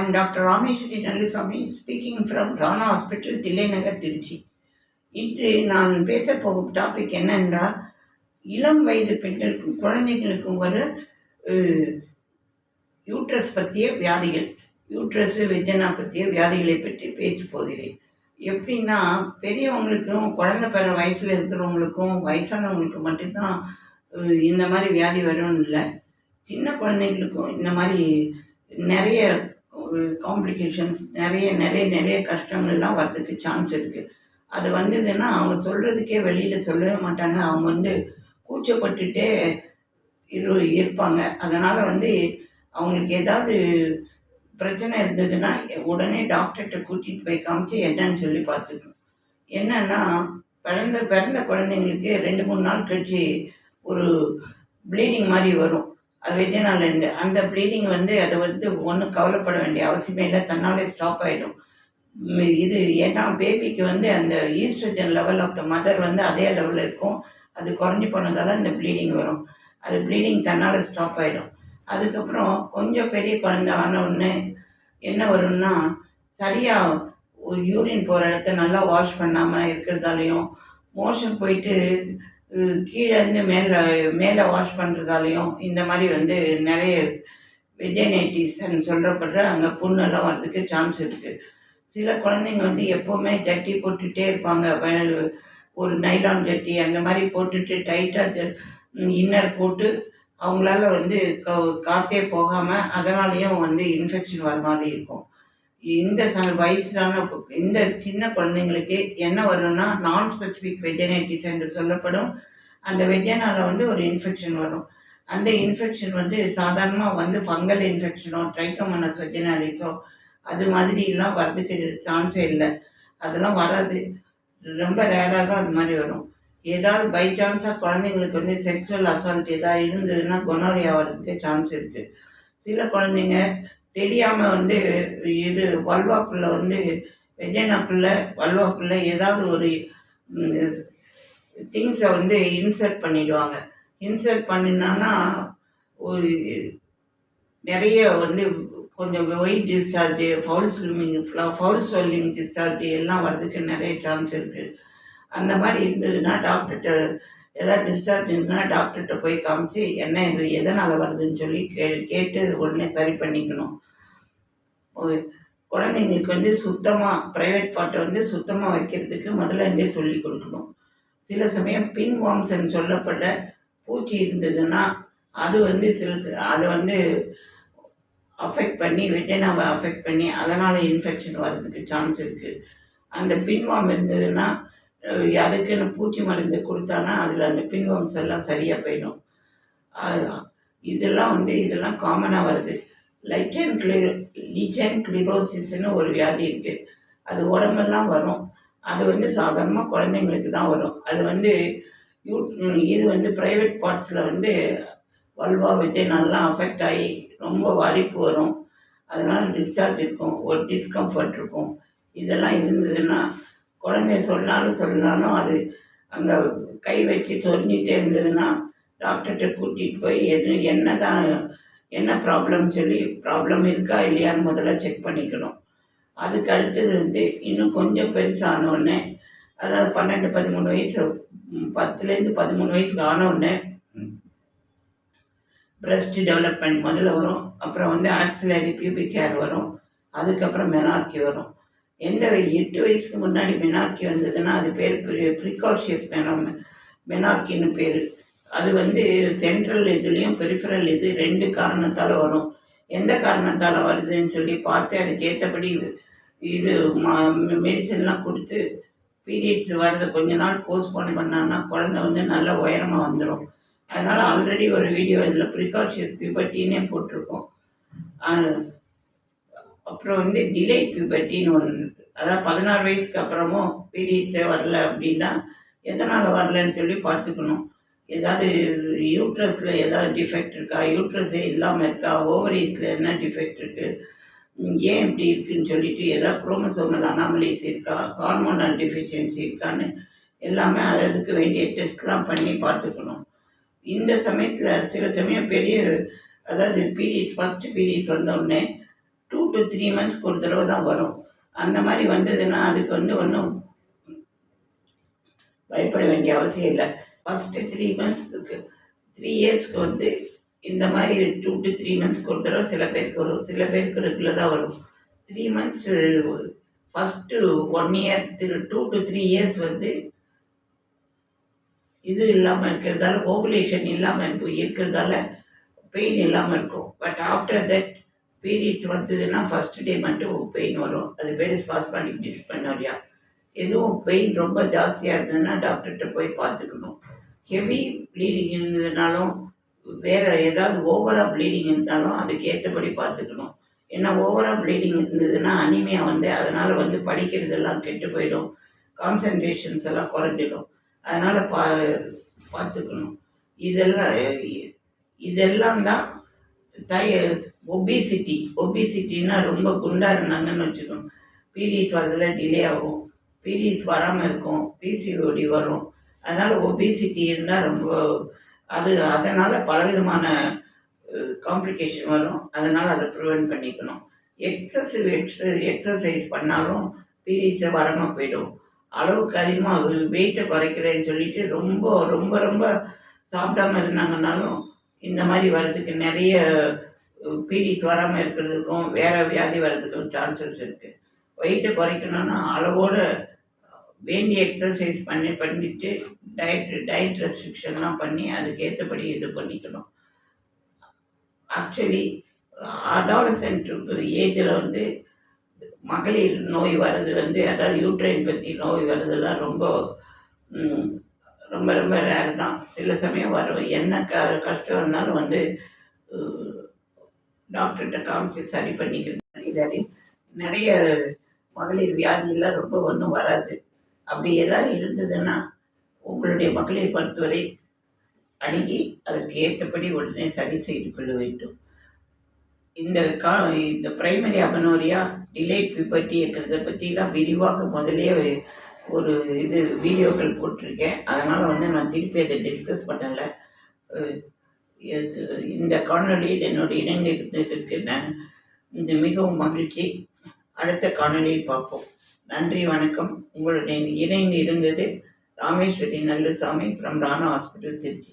I am doctor Rameshwari Nalliswamy speaking from Rana hospital Thillainagar Trichy. இன்று நான் பேச போகும் டாபிக் என்னென்றால் இளம் வயது பெண்களுக்கும் குழந்தைகளுக்கும் வர யூட்ரஸ் பற்றிய வியாதிகள் யூட்ரஸ் வெஜனா பற்றிய வியாதிகளை பற்றி பேச போகிறேன். எப்படின்னா பெரியவங்களுக்கும் குழந்தை பிற வயசில் இருக்கிறவங்களுக்கும் வயசானவங்களுக்கு மட்டும்தான் இந்த மாதிரி வியாதி வரும்னு இல்லை. சின்ன குழந்தைங்களுக்கும் இந்த மாதிரி நிறைய காம்ப்ளிகேஷன்ஸ் நிறைய நிறைய நிறைய கஷ்டங்கள்லாம் வர்றதுக்கு சான்ஸ் இருக்குது அது வந்ததுன்னா அவங்க சொல்கிறதுக்கே வெளியில் சொல்லவே மாட்டாங்க. அவங்க வந்து கூச்சப்பட்டுட்டே இரு இருப்பாங்க. அதனால் வந்து அவங்களுக்கு ஏதாவது பிரச்சனை இருந்ததுன்னா உடனே டாக்டர்கிட்ட கூட்டிகிட்டு போய் காமிச்சு என்னன்னு சொல்லி பார்த்துக்கணும். என்னன்னா பிறந்த பிறந்த குழந்தைங்களுக்கு ரெண்டு மூணு நாள் கழிச்சு ஒரு ப்ளீடிங் மாதிரி வரும். அது வெஜினாலேருந்து அந்த ப்ளீடிங் வந்து அதை வந்து ஒன்றும் கவலைப்பட வேண்டிய அவசியமே இல்லை. தன்னாலே ஸ்டாப் ஆகிடும் இது ஏன்னா பேபிக்கு வந்து அந்த estrogen level of the mother வந்து அதே லெவலில் இருக்கும். அது குறைஞ்சி போனதால இந்த ப்ளீடிங் வரும். அது ப்ளீடிங் தன்னால் ஸ்டாப் ஆகிடும் அதுக்கப்புறம் கொஞ்சம் பெரிய குழந்தை ஆன உடனே என்ன வரும்னா சரியாக ஒரு யூரின் போகிற இடத்த நல்லா வாஷ் பண்ணாமல் இருக்கிறதாலையும் மோஷன் போயிட்டு கீழே இருந்து மேலே மேலே வாஷ் பண்ணுறதாலையும் இந்த மாதிரி வந்து நிறைய வெஜைனைட்டிஸ்ன்னு சொல்கிறப்படுற அங்கே புண்ணெல்லாம் வர்றதுக்கு சான்ஸ் இருக்குது சில குழந்தைங்க வந்து எப்போவுமே ஜட்டி போட்டுகிட்டே இருப்பாங்க. ஒரு நைலான் ஜட்டி அந்த மாதிரி போட்டுட்டு டைட்டாக இன்னர் போட்டு அவங்களால வந்து க காற்றே போகாமல் அதனாலேயும் வந்து இன்ஃபெக்ஷன் வர மாதிரி இருக்கும். இந்த வயசான இந்த சின்ன குழந்தைங்களுக்கு என்ன வரும்னா நான் ஸ்பெசிஃபிக் வெஜனைட்டிஸ் என்று சொல்லப்படும். அந்த வெஜனால வந்து ஒரு இன்ஃபெக்ஷன் வரும். அந்த இன்ஃபெக்ஷன் வந்து சாதாரணமாக வந்து ஃபங்கல் இன்ஃபெக்ஷனோ ட்ரைக்கோமனஸ் வெஜனாலிஸோ அது மாதிரி எல்லாம் வர்றதுக்கு சான்ஸே இல்லை. அதெல்லாம் வராது. ரொம்ப ரேராக தான் அது மாதிரி வரும். ஏதாவது பை சான்ஸாக குழந்தைங்களுக்கு வந்து செக்ஷுவல் அசால்ட் ஏதாவது இருந்ததுன்னா கொனோரியா வர்றதுக்கு சான்ஸ் இருக்குது சில குழந்தைங்க தெரியாமல் வந்து இது வல்வாக்குள்ளே வந்து வெஜைனாக்குள்ளே வல்வாக்குள்ளே ஏதாவது ஒரு திங்ஸை வந்து இன்சர்ட் பண்ணிடுவாங்க. இன்சர்ட் பண்ணினான்னா ஒரு நிறைய வந்து கொஞ்சம் white discharge foul swimming foul swelling discharge எல்லாம் வர்றதுக்கு நிறைய சான்ஸ் இருக்குது அந்த மாதிரி இருந்ததுன்னா டாக்டர்கிட்ட ஏதாவது டிஸ்சார்ஜ் இருக்குன்னா டாக்டர்கிட்ட போய் காமிச்சு என்ன இது எதனால் வருதுன்னு சொல்லி கே கேட்டு உடனே சரி பண்ணிக்கணும். குழந்தைங்களுக்கு வந்து சுத்தமாக ப்ரைவேட் பார்ட்டை வந்து சுத்தமாக வைக்கிறதுக்கு முதல்ல இருந்தே சொல்லி கொடுக்கணும். சில சமயம் பின் வாம்ஸ்ன்னு சொல்லப்பட்ட பூச்சி இருந்ததுன்னா அது வந்து சில அதை வந்து அஃபெக்ட் பண்ணி வெஜனாவை அஃபெக்ட் பண்ணி அதனால் இன்ஃபெக்ஷன் வர்றதுக்கு சான்ஸ் இருக்குது அந்த பின்வாம் இருந்ததுன்னா அதுக்குன்னு பூச்சி மருந்து கொடுத்தானா அதில் அந்த பின்வாம்ஸ் எல்லாம் சரியாக போயிடும். இதெல்லாம் வந்து இதெல்லாம் காமனாக வருது. லைச்சன் கிளி லிச்சன் கிளிரோசிஸ்னு ஒரு வியாதி இருக்குது அது உடம்பெல்லாம் வரும். அது வந்து சாதாரணமாக குழந்தைங்களுக்கு தான் வரும். அது வந்து யூ இது வந்து ப்ரைவேட் பார்ட்ஸில் வந்து வல்வா நல்லா அஃபெக்ட் ஆகி ரொம்ப வலிப்பு வரும். அதனால் டிஸ்சார்ஜ் இருக்கும். ஒரு டிஸ்கம்ஃபர்ட் இருக்கும். இதெல்லாம் இருந்ததுன்னா குழந்தை சொன்னாலும் சொன்னாலும் அது அங்கே கை வச்சு சொல்லிகிட்டே இருந்ததுன்னா டாக்டர்கிட்ட கூட்டிகிட்டு போய் எது என்ன தான் என்ன ப்ராப்ளம் சொல்லி ப்ராப்ளம் இருக்கா இல்லையான்னு முதல்ல செக் பண்ணிக்கணும். அதுக்கு அடுத்தது வந்து இன்னும் கொஞ்சம் பெருசான உடனே அதாவது பன்னெண்டு பதிமூணு வயசு பத்துலேருந்து பதிமூணு வயசுக்கு ஆனோடனே பிரஸ்ட் டெவலப்மெண்ட் முதல்ல வரும். அப்புறம் வந்து ஆக்சிலரி பியூபிக் ஹேர் வரும். அதுக்கப்புறம் மெனார்க்கி வரும். எந்த எட்டு வயசுக்கு முன்னாடி மெனாக்கி வந்ததுன்னா அது பேர் ப்ரிகாஷியஸ் மெனா மெனாக்கின்னு பேர். அது வந்து சென்ட்ரல் இதுலேயும் பெரிஃபரல் இது ரெண்டு காரணத்தால் வரும். எந்த காரணத்தால் வருதுன்னு சொல்லி பார்த்து அதுக்கேற்றபடி இது மெடிசன்லாம் கொடுத்து பீரியட்ஸ் வரதை கொஞ்ச நாள் போஸ்ட்போன் பண்ணான்னா குழந்தை வந்து நல்ல உயரமாக வந்துடும் அதனால் ஆல்ரெடி ஒரு வீடியோ இதில் ப்ரிகாஷியஸ் பியூபர்ட்டின்னே போட்டிருக்கோம். அப்புறம் வந்து டிலே பியூபர்ட்டின்னு ஒன்று அதாவது பதினாறு வயசுக்கு அப்புறமும் பீரியட்ஸே வரல அப்படின்னா எதனால் வரலன்னு சொல்லி பார்த்துக்கணும். ஏதாவது யூட்ரஸில் ஏதாவது டிஃபெக்ட் இருக்கா? யூட்ரஸே இல்லாமல் இருக்கா? ஓவரீஸில் என்ன டிஃபெக்ட் இருக்குது ஏன் இப்படி இருக்குன்னு சொல்லிட்டு ஏதாவது குரோமசோமல் அனாமலிஸ் இருக்கா? ஹார்மோனல் டிஃபிஷியன்சி இருக்கான்னு எல்லாமே அதுக்கு வேண்டிய டெஸ்ட்லாம் பண்ணி பார்த்துக்கணும். இந்த சமயத்தில் சில சமயம் பெரிய அதாவது பீரியட்ஸ் ஃபஸ்ட்டு பீரியட்ஸ் வந்தோடனே டூ டு த்ரீ மந்த்ஸ்க்கு ஒரு தடவை தான் வரும். அந்த மாதிரி வந்ததுன்னா அதுக்கு வந்து ஒன்றும் பயப்பட வேண்டிய அவசியம் இல்லை. ஃபஸ்ட்டு த்ரீ மந்த்ஸுக்கு த்ரீ இயர்ஸ்க்கு வந்து இந்த மாதிரி டூ டு த்ரீ மந்த்ஸ்க்கு ஒரு தடவை சில பேருக்கு வரும் சில பேருக்கு ரெகுலராக வரும். Three months first one year two to three years வந்து இது இல்லாமல் இருக்கிறதால ஓபுலேஷன் இல்லாமல் இருக்கிறதால பெயின் இல்லாமல் இருக்கும். பட் ஆஃப்டர் தட் பீரியட்ஸ் வந்ததுன்னா ஃபர்ஸ்ட் டே மட்டும் பெயின் வரும். அது பேர் ஸ்பாஸ்மாட்டிக் டிஸ்பனரியா எதுவும் பெயின் ரொம்ப ஜாஸ்தியாக இருந்ததுன்னா டாக்டர்கிட்ட போய் பார்த்துக்கணும். ஹெவி ப்ளீடிங் இருந்ததுனாலும் வேறு ஏதாவது ஓவராக ப்ளீடிங் இருந்தாலும் அதுக்கு ஏற்றபடி பார்த்துக்கணும். ஏன்னா ஓவராக ப்ளீடிங் இருந்ததுன்னா அனிமையாக வந்து அதனால் வந்து படிக்கிறதெல்லாம் கெட்டு போயிடும். கான்சன்ட்ரேஷன்ஸ் எல்லாம் குறைஞ்சிடும். அதனால் பா பார்த்துக்கணும். இதெல்லாம் இதெல்லாம் தான் தய ஒபிசிட்டி ஒபிசிட்டின்னா ரொம்ப குண்டாக இருந்தாங்கன்னு வச்சுக்கோங்க பீரியட்ஸ் வரதுல டிலே ஆகும். பீரியட்ஸ் வராமல் இருக்கும். பிசிஓடி வரும். அதனால் ஒபிசிட்டி இருந்தால் ரொம்ப அது அதனால் பலவிதமான காம்ப்ளிகேஷன் வரும். அதனால் அதை ப்ரிவெண்ட் பண்ணிக்கணும். எக்ஸசிவ் எக்ஸ எக்ஸசைஸ் பண்ணாலும் பீரியட்ஸை வராமல் போயிடும். அளவுக்கு அதிகமாக வெயிட்டை குறைக்கிறேன்னு சொல்லிட்டு ரொம்ப ரொம்ப ரொம்ப சாப்பிடாம இருந்தாங்கன்னாலும் இந்த மாதிரி வர்றதுக்கு நிறைய பீடிக்கு வராமல் இருக்கிறதுக்கும் வேறு வியாதி வர்றதுக்கும் சான்சஸ் இருக்குது வெயிட்டை குறைக்கணும்னா அளவோட வேண்டிய எக்ஸசைஸ் பண்ணி பண்ணிட்டு டயட் டயட் ரெஸ்ட்ரிக்ஷன்லாம் பண்ணி அதுக்கேற்றபடி இது பண்ணிக்கணும். ஆக்சுவலி அடாலசென்ட் ஏஜில் வந்து மகளிர் நோய் வர்றது வந்து அதாவது யூட்ரைன் பற்றி நோய் வர்றதெல்லாம் ரொம்ப ரொம்ப ரொம்ப ரேர் தான். சில சமயம் வரும். என்ன க கஷ்டம் இருந்தாலும் வந்து டாக்டர்கிட்ட காமிச்சு சரி பண்ணிக்கிறது. இதாலே நிறைய மகளிர் வியாதியெல்லாம் ரொம்ப ஒன்றும் வராது. அப்படி ஏதாவது இருந்ததுன்னா உங்களுடைய மகளிர் மருத்துவரை அணுகி அதற்கு ஏற்றபடி உடனே சரி செய்து கொள்ள வேண்டும். இந்த கா இந்த பிரைமரி அபனோரியா டிலேட் பிபர்ட்டி இருக்கிறத பற்றிலாம் விரிவாக முதலே ஒரு இது வீடியோக்கள் போட்டிருக்கேன். அதனால் வந்து நான் திருப்பி அதை டிஸ்கஸ் பண்ணலை. இந்த காணொளியில் என்னோட இணைந்திருந்ததற்கு நான் இந்த மிகவும் மகிழ்ச்சி. அடுத்த காணொலியை பார்ப்போம். நன்றி வணக்கம். உங்களுடைய இணைந்து இருந்தது ராமேஸ்வரி நல்லசாமி ஃப்ரம் ராணா ஹாஸ்பிட்டல் திருச்சி.